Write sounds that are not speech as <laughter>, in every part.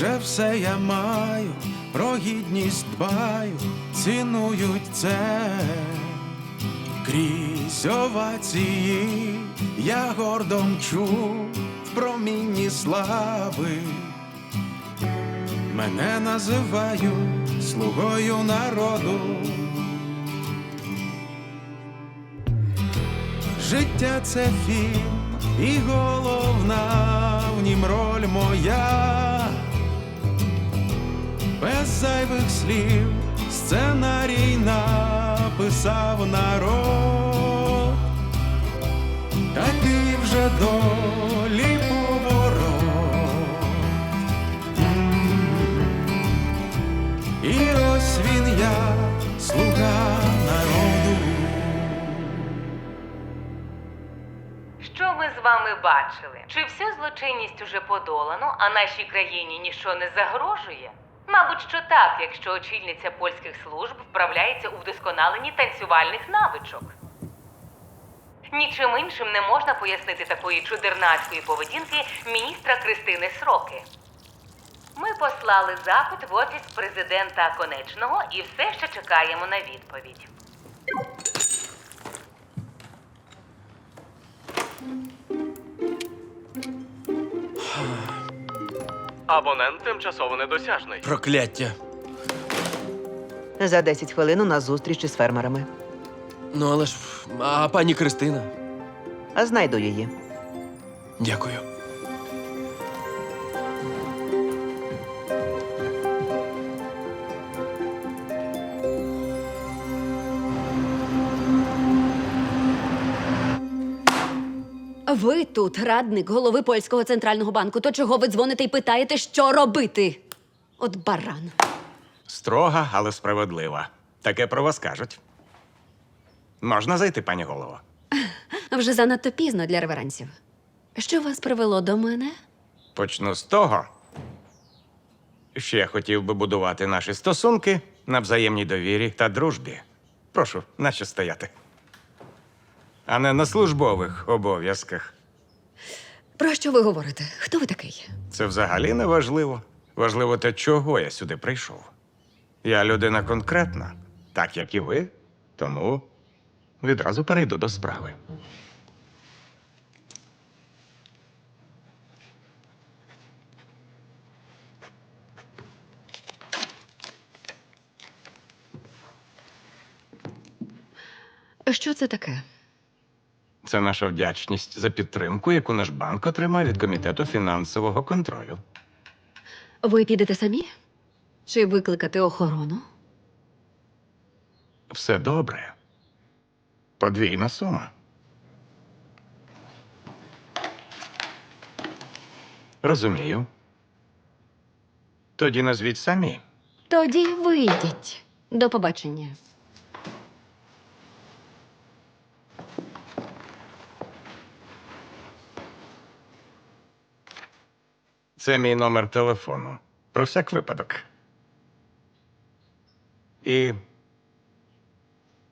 вже все я маю, про гідність дбаю, цінують це. Крізь овації я гордо мчу в промінні слави. Мене називають слугою народу. Життя це фільм, і головна в нім роль моя. Без зайвих слів сценарій написав народ. Такий вже долі поворот. І ось він я, слуга народу. Що ми з вами бачили? Чи всю злочинність уже подолано, а нашій країні ніщо не загрожує? Мабуть, що так, якщо очільниця польських служб вправляється у вдосконаленні танцювальних навичок. Нічим іншим не можна пояснити такої чудернацької поведінки міністра Кристини Сроки. Ми послали запит в офіс президента Конечного і все ще чекаємо на відповідь. Абонент тимчасово недосяжний. Прокляття. За 10 хвилин у нас зустріч із фермерами. Ну але ж. А пані Кристина? А знайду її. Дякую. Ви тут радник голови польського центрального банку. То чого ви дзвоните і питаєте, що робити? От баран. Строга, але справедлива. Таке про вас кажуть. Можна зайти, пані голово? <laughs> Вже занадто пізно для реверансів. Що вас привело до мене? Почну з того, що я хотів би будувати наші стосунки на взаємній довірі та дружбі. Прошу, наче стояти. А не на службових обов'язках. Про що ви говорите? Хто ви такий? Це взагалі не важливо. Важливо те, чого я сюди прийшов. Я людина конкретна, так як і ви, тому відразу перейду до справи. Що це таке? Це наша вдячність за підтримку, яку наш банк отримав від комітету фінансового контролю. Ви підете самі? Чи викликати охорону? Все добре. Подвійна сума. Розумію. Тоді назвіть самі. Тоді вийдіть. До побачення. Це мій номер телефону. Про всяк випадок. І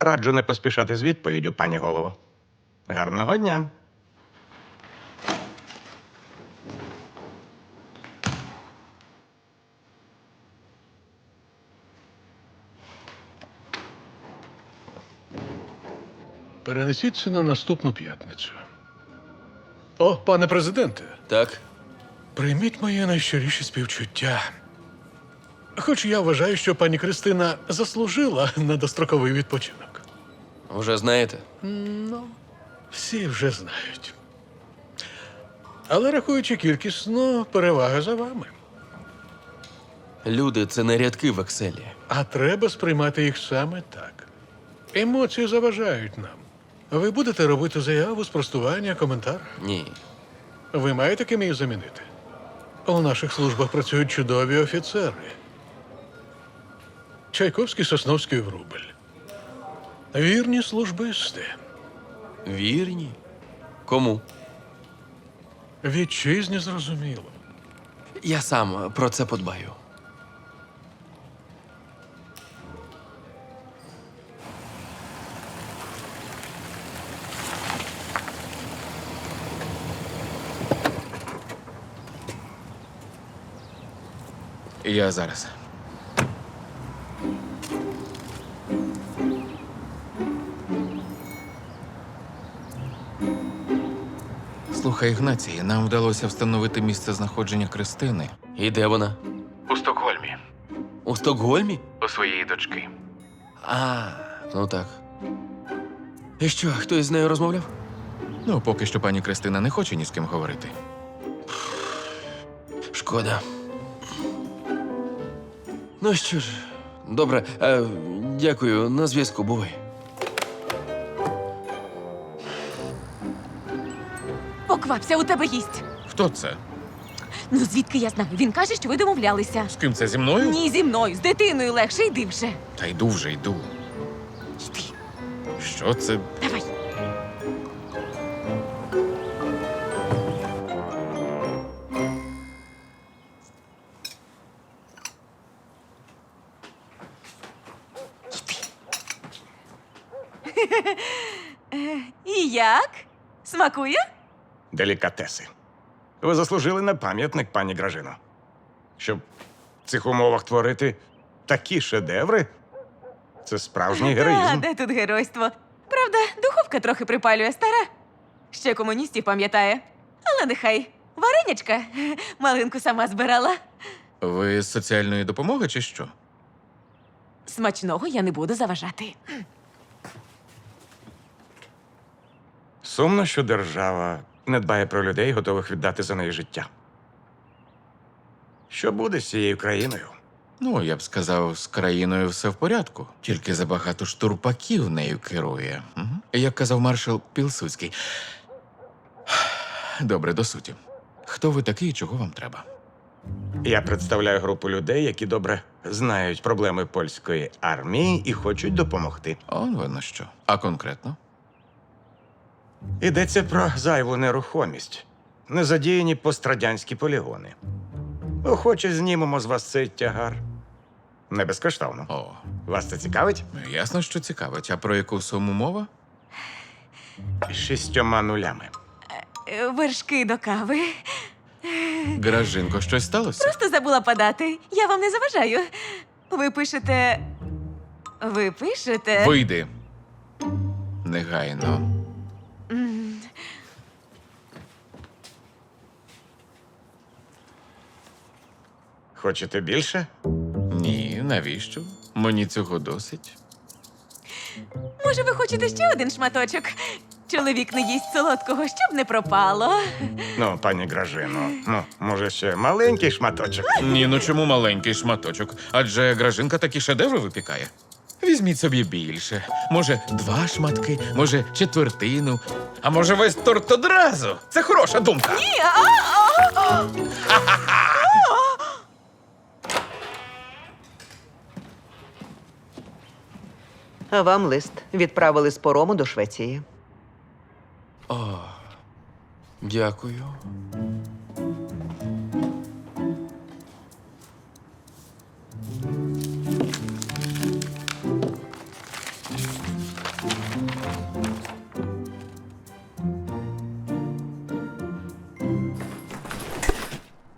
раджу не поспішати з відповіддю, пані голово. Гарного дня. Перенесіть це на наступну п'ятницю. О, пане президенте, Так? Прийміть моє найщиріше співчуття. Хоч я вважаю, що пані Кристина заслужила на достроковий відпочинок. Вже знаєте? Ну, Всі вже знають. Але рахуючи кількісно, перевага за вами. Люди це не рядки в Екселі. А треба сприймати їх саме так. Емоції заважають нам. Ви будете робити заяву, спростування, коментар. Ні. Ви маєте ким її замінити? У наших службах працюють чудові офіцери. Чайковський, Сосновський, Врубель. Вірні службисти. Вірні? Кому? Вітчизні зрозуміло. Я сам про це подбаю. Я зараз. Слухай, Ігнацій, нам вдалося встановити місце знаходження Кристини І де вона? у Стокгольмі У Стокгольмі? у своєї дочки. А, ну так. І що, хтось з нею розмовляв? Ну, поки що пані Кристина не хоче ні з ким говорити. Шкода. Ну що ж, добре, е, дякую, на зв'язку бувай. Поквапся, у тебе їсть. Хто це? Ну звідки я знаю? Він каже, що ви домовлялися. З ким це зі мною? Ні, зі мною, з дитиною легше, йди вже. Та йду вже йду. Йди, Що це? <laughs> І як? Смакує? Делікатеси. Ви заслужили на пам'ятник, пані Гражино. Щоб в цих умовах творити такі шедеври. Це справжній А, героїзм. де тут геройство? Правда, духовка трохи припалює стара. Ще комуністів пам'ятає. Але нехай. Варенячка <laughs> малинку сама збирала. Ви з соціальної допомоги чи що? Смачного я не буду заважати. Сумно, що держава не дбає про людей, готових віддати за неї життя. Що буде з цією країною? Ну, я б сказав, з країною все в порядку. Тільки забагато штурпаків нею керує. Угу. Як казав маршал Пілсудський. Добре, до суті. Хто ви такий і чого вам треба? Я представляю групу людей, які добре знають проблеми польської армії і хочуть допомогти. Он воно що. А конкретно? Йдеться про зайву нерухомість, незадіяні пострадянські полігони. Охоче знімемо з вас цей тягар. Не безкоштовно. О, Вас це цікавить? ясно, що цікавить. А про яку суму мова? Шістьома нулями. Е, Вершки до кави. Гражинко, щось сталося? Просто забула подати. Я вам не заважаю. Ви пишете. Ви пишете. Вийди. Негайно. Хочете більше? Ні, навіщо? Мені цього досить. Може, ви хочете ще один шматочок? Чоловік не їсть солодкого, щоб не пропало. Ну, пані Гражино, ну, може, ще маленький шматочок. Ні, ну чому маленький шматочок? Адже Гражинка такі шедеври випікає. Візьміть собі більше. Може, два шматки, може, четвертину. А може, весь торт одразу? Це хороша думка. Ні, а, а, а. Вам лист відправили з порому до Швеції. О, дякую.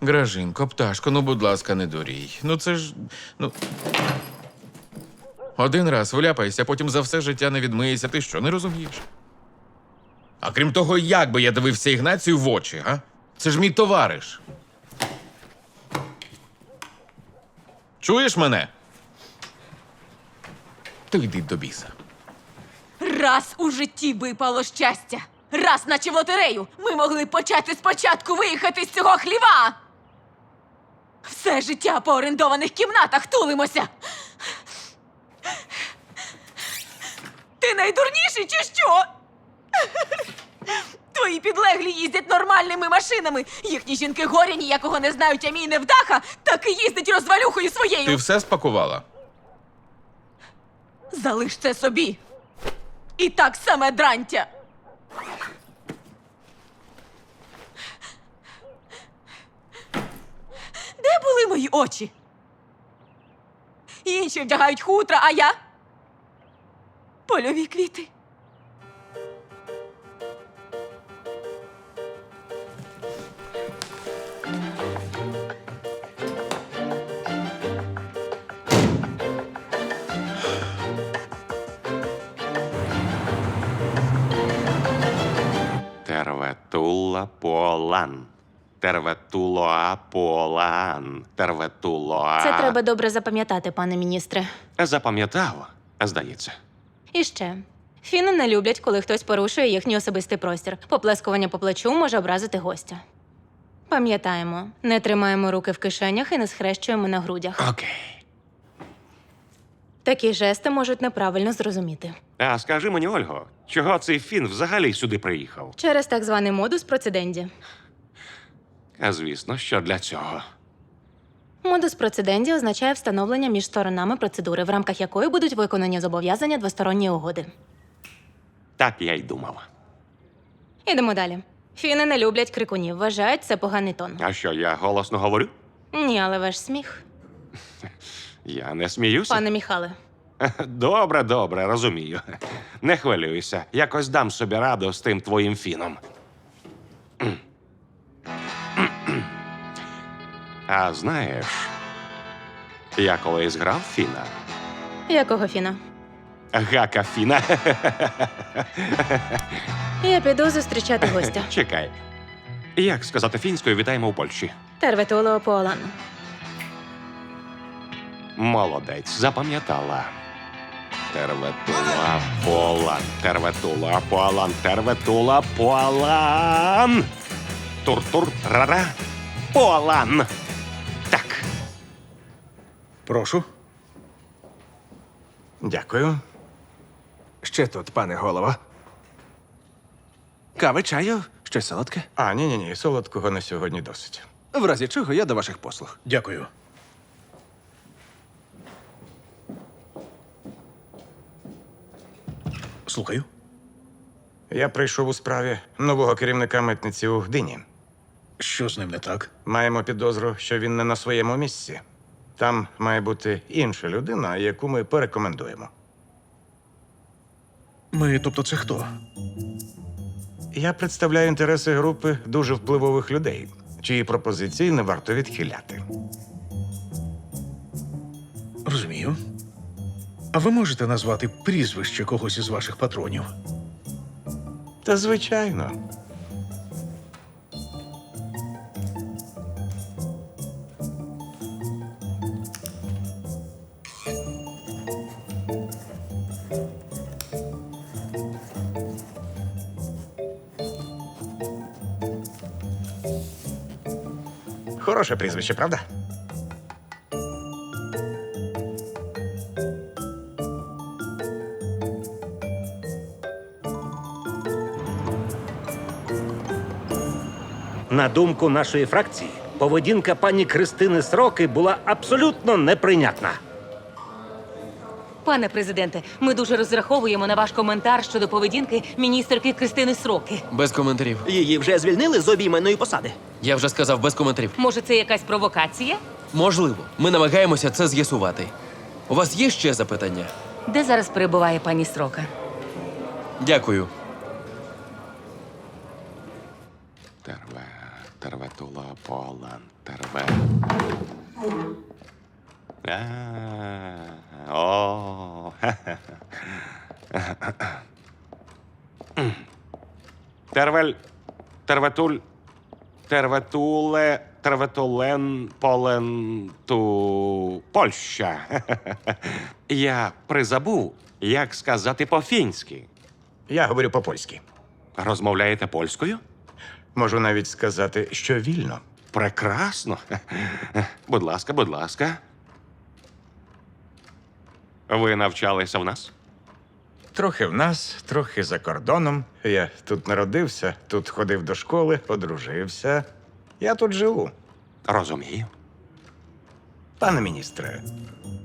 Гражинко, пташко, ну будь ласка, не дурій. Ну це ж. Ну. Один раз вляпайся, потім за все життя не відмиєшся. Ти що, не розумієш? А крім того, як би я дивився Ігнацію в очі, га? Це ж мій товариш. Чуєш мене? То йди до біса. Раз у житті випало щастя. Раз, наче в лотерею, ми могли почати спочатку виїхати з цього хліва. Все життя по орендованих кімнатах тулимося. Ти найдурніший чи що? Твої підлеглі їздять нормальними машинами. Їхні жінки горя ніякого не знають, а мій невдаха так і їздить розвалюхою своєю. Ти все спакувала? Залиш це собі. І так саме дрантя. Де були мої очі? Інші вдягають хутра, а я польові квіти. Терветула полан. Терветулоа полан. Терветулоа. Це треба добре запам'ятати, пане міністре. Запам'ятав, здається. І ще. Фіни не люблять, коли хтось порушує їхній особистий простір. Поплескування по плечу може образити гостя. Пам'ятаємо, не тримаємо руки в кишенях і не схрещуємо на грудях. Окей. Такі жести можуть неправильно зрозуміти. А скажи мені, Ольго, чого цей фін взагалі сюди приїхав? Через так званий модус процеденді. А звісно, що для цього. Модус процеденді означає встановлення між сторонами процедури, в рамках якої будуть виконані зобов'язання двосторонньої угоди. Так я й думав. Ідемо далі. Фіни не люблять крикунів, вважають це поганий тон. А що, я голосно говорю? Ні, але ваш сміх. <laughs> Я не сміюся. Пане Міхале, <laughs> Добре, добре, розумію. Не хвилюйся. Якось дам собі раду з тим твоїм фіном. А знаєш, я колись грав фіна. якого фіна? Гака фіна. Я піду зустрічати <laughs> гостя. Чекай. Як сказати фінською вітаємо у Польщі? Терветуло Полан. Молодець, запам'ятала. Терветула полан, терветула полан, терветула полан. Тур-тур, рара, полан. Прошу. Дякую. Ще тут, пане голова. Кави, чаю, щось солодке. А, ні, ні, ні, солодкого на сьогодні досить. В разі чого я до ваших послуг. Дякую. Слухаю. Я прийшов у справі нового керівника митниці у Гдині. Що з ним не так? Маємо підозру, що він не на своєму місці. Там має бути інша людина, яку ми порекомендуємо. Ми, тобто, це хто? Я представляю інтереси групи дуже впливових людей, чиї пропозиції не варто відхиляти. Розумію. А ви можете назвати прізвище когось із ваших патронів? Та звичайно. Хороше прізвище, правда? На думку нашої фракції, поведінка пані Кристини Сроки була абсолютно неприйнятна. Пане президенте, ми дуже розраховуємо на ваш коментар щодо поведінки міністерки Кристини Сроки. Без коментарів. Її вже звільнили з обійменої посади. Я вже сказав без коментарів. Може, це якась провокація? Можливо, ми намагаємося це з'ясувати. У вас є ще запитання? Де зараз перебуває пані Срока? Дякую. терве, терветула полан, терве. А, О, Тервель, терветуль, терветуле, терветулен, полен, ту, Польща. <laughs> Я призабув, як сказати по-фінськи. Я говорю по-польськи. Розмовляєте польською? Можу навіть сказати, що вільно. Прекрасно. Будь ласка, будь ласка. Ви навчалися в нас? Трохи в нас, трохи за кордоном. Я тут народився, тут ходив до школи, одружився. Я тут живу. Розумію. Пане міністре,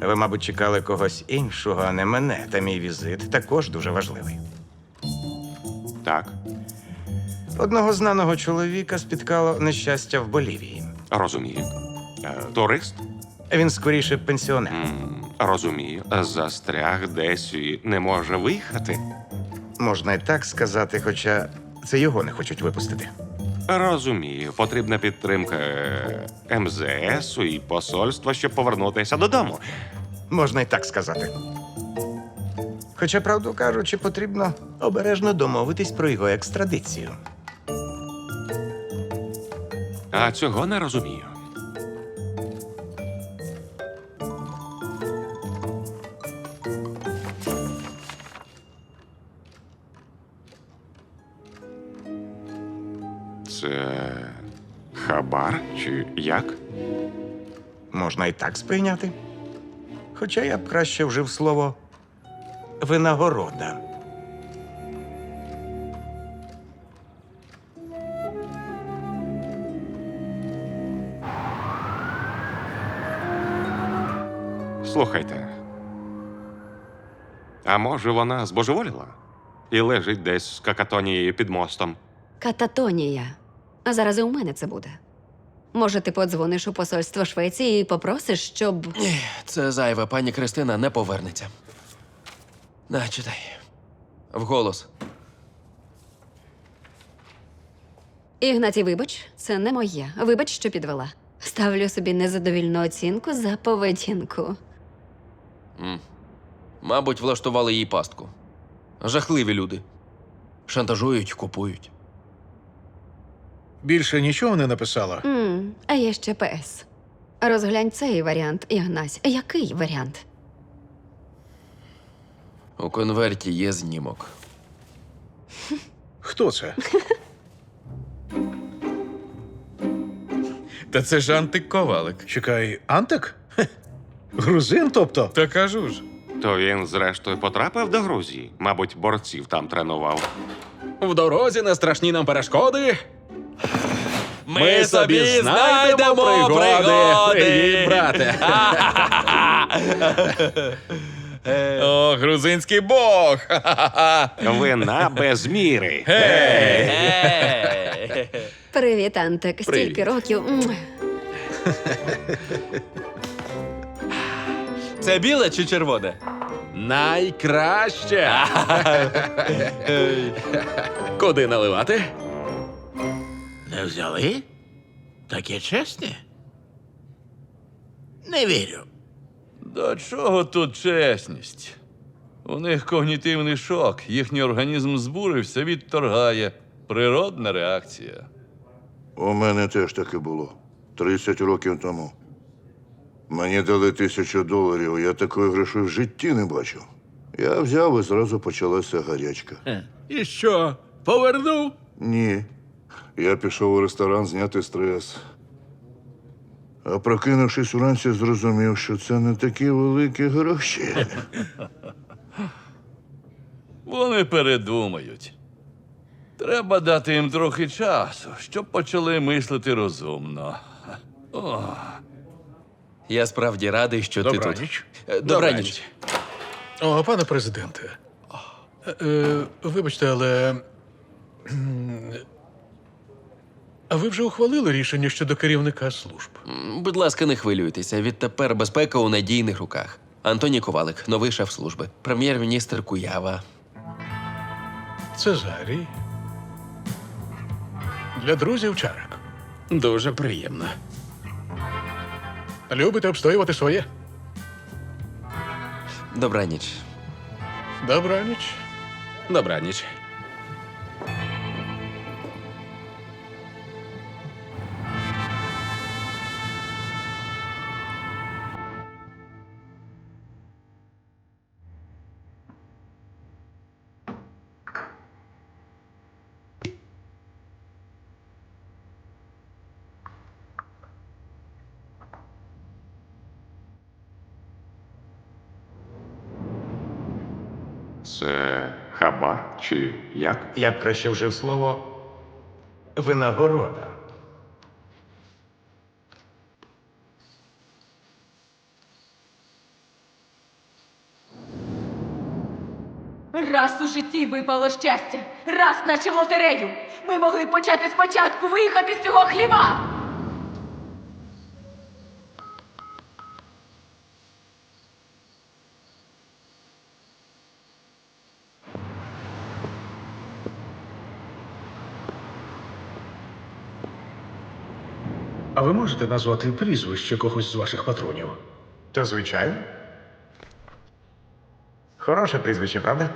ви, мабуть, чекали когось іншого, а не мене. Та мій візит також дуже важливий. Так, Одного знаного чоловіка спіткало нещастя в Болівії. розумію. Е, Турист? Він скоріше пенсіонер. М, Розумію. Застряг десь і не може виїхати. Можна і так сказати, хоча це його не хочуть випустити. Розумію. Потрібна підтримка е, МЗСу і посольства, щоб повернутися додому. Можна і так сказати. Хоча, правду кажучи, потрібно обережно домовитись про його екстрадицію. А цього не розумію. Можна і так сприйняти. Хоча я б краще вжив слово винагорода. Слухайте. А може вона збожеволіла? І лежить десь з какатонією під мостом. Кататонія. А зараз і у мене це буде. Може, ти подзвониш у посольство Швеції і попросиш, щоб. Ні, це зайве, пані Кристина не повернеться. На, читай. Вголос. Ігнатій, вибач, це не моє. Вибач, що підвела. Ставлю собі незадовільну оцінку за поведінку. М. Мабуть, влаштували їй пастку. Жахливі люди. Шантажують, купують. Більше нічого не написала. м а є ще ПС. Розглянь цей варіант, Ігнась. Який варіант? У конверті є знімок. Хто це? Та це ж Антик Ковалик. Чекай, Антик? Хе. Грузин, тобто? Та кажу ж. То він, зрештою, потрапив до Грузії. Мабуть, борців там тренував. В дорозі на страшні нам перешкоди. Ми собі знайдемо пригоди. Привіт, брате. О, грузинський бог! Вина без міри. Привіт, Антик. Стільки Привіт. років. М. Це біле чи червоне? Найкраще. Куди наливати? Не взяли? Таке чесне? Не вірю. До чого тут чесність? У них когнітивний шок, їхній організм збурився, відторгає. Природна реакція. У мене теж таке було 30 років тому. Мені дали тисячу доларів, я такої грошей в житті не бачив. Я взяв і зразу почалася гарячка. І що? Повернув? Ні. Я пішов у ресторан зняти стрес. А прокинувшись уранці, зрозумів, що це не такі великі гроші. <laughs> Вони передумають. Треба дати їм трохи часу, щоб почали мислити розумно. О, Я справді радий, що ти тут. Добраніч. Е, Добраніч. О, пане президенте. Е, е, вибачте, але. А ви вже ухвалили рішення щодо керівника служб? М, Будь ласка, не хвилюйтеся. Відтепер безпека у надійних руках. Антоній Ковалик, новий шеф служби, прем'єр-міністр Куява. Цезарій. Для друзів чарок. Дуже приємно. Любите обстоювати своє? Добраніч. Добраніч. Добраніч. Це хабар чи як? Я б краще вжив слово винагорода. Раз у житті випало щастя, раз наче в лотерею. Ми могли почати спочатку виїхати з цього хліва. А ви можете назвати прізвище когось з ваших патронів? Та звичайно. Хороше прізвище, правда?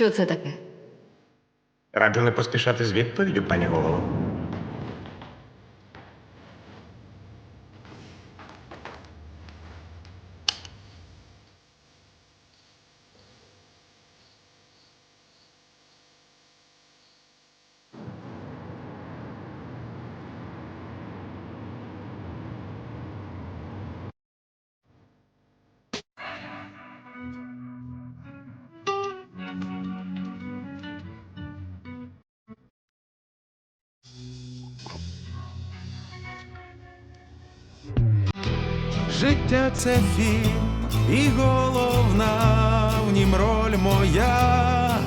Що це таке? Раджу не поспішати з відповіддю, пані голово. Це фільм, і головна в нім роль моя.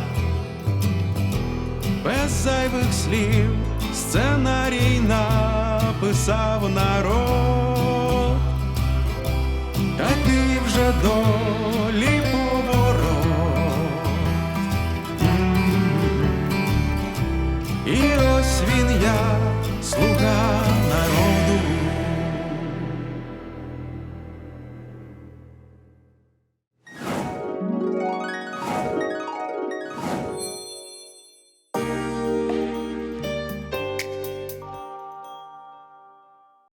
Без зайвих слів сценарій написав народ. Такий вже долі поворот. І ось він я